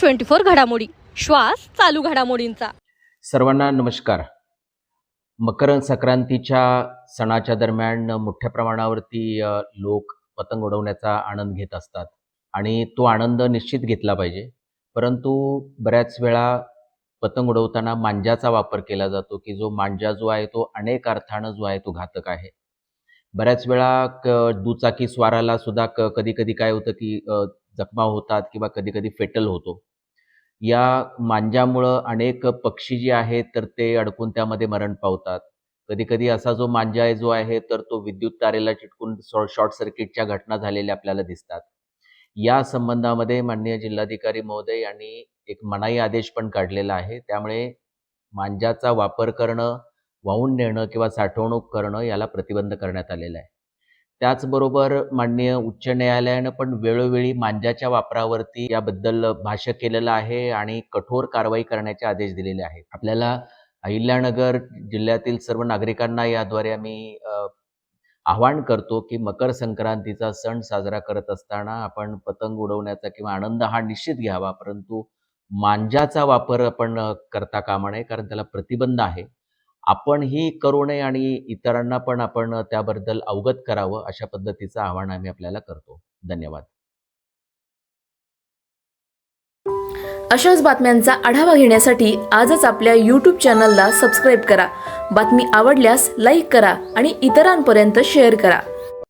Twenty four घडामोडी. श्वास चालू घडामोडींचा. सर्वांना नमस्कार. मकर संक्रांतीच्या सणाच्या दरम्यान मोठ्या प्रमाणावरती लोक पतंग उडवण्याचा आनंद घेत असतात आणि तो आनंद निश्चित घेतला पाहिजे. परंतु बऱ्याच वेळा पतंग उडवताना मांजाचा वापर केला जातो की जो मांजा जो आहे तो अनेक अर्थानं जो आहे तो घातक आहे. बऱ्याच वेळा क दुचाकी स्वाराला सुद्धा क कधी कधी काय होतं की जखमा होतात किंवा कधी कधी फेटल होतो. या मांजामुळं अनेक पक्षी जे आहेत तर ते अडकून त्यामध्ये मरण पावतात. कधी कधी असा जो मांजा आहे जो आहे तर तो विद्युत तारेला चिटकून शॉर्ट सर्किटच्या घटना झालेल्या आपल्याला दिसतात. या संबंधामध्ये माननीय जिल्हाधिकारी महोदय यांनी एक मनाई आदेश पण काढलेला आहे. त्यामुळे मांजाचा वापर करणं वाहून नेणं किंवा साठवणूक करणं याला प्रतिबंध करण्यात आलेला आहे. त्याचबरोबर माननीय उच्च न्यायालयानं पण वेळोवेळी मांजाच्या वापरावरती याबद्दल भाष्य केलेलं आहे आणि कठोर कारवाई करण्याचे आदेश दिलेले आहेत. आपल्याला अहिल्यानगर जिल्ह्यातील सर्व नागरिकांना याद्वारे आम्ही आवाहन करतो की मकर संक्रांतीचा सण साजरा करत असताना आपण पतंग उडवण्याचा किंवा आनंद हा निश्चित घ्यावा परंतु मांजाचा वापर आपण करता कामा नये कारण त्याला प्रतिबंध आहे. आपणही करू नये आणि इतरांना पण आपण त्याबद्दल अवगत करावं अशा पद्धतीचं आवाहन आम्ही आपल्याला करतो. धन्यवाद. अशाच बातम्यांचा आढावा घेण्यासाठी आजच आपल्या यूट्यूब चॅनलला सबस्क्राईब करा. बातमी आवडल्यास लाईक करा आणि इतरांपर्यंत शेअर करा.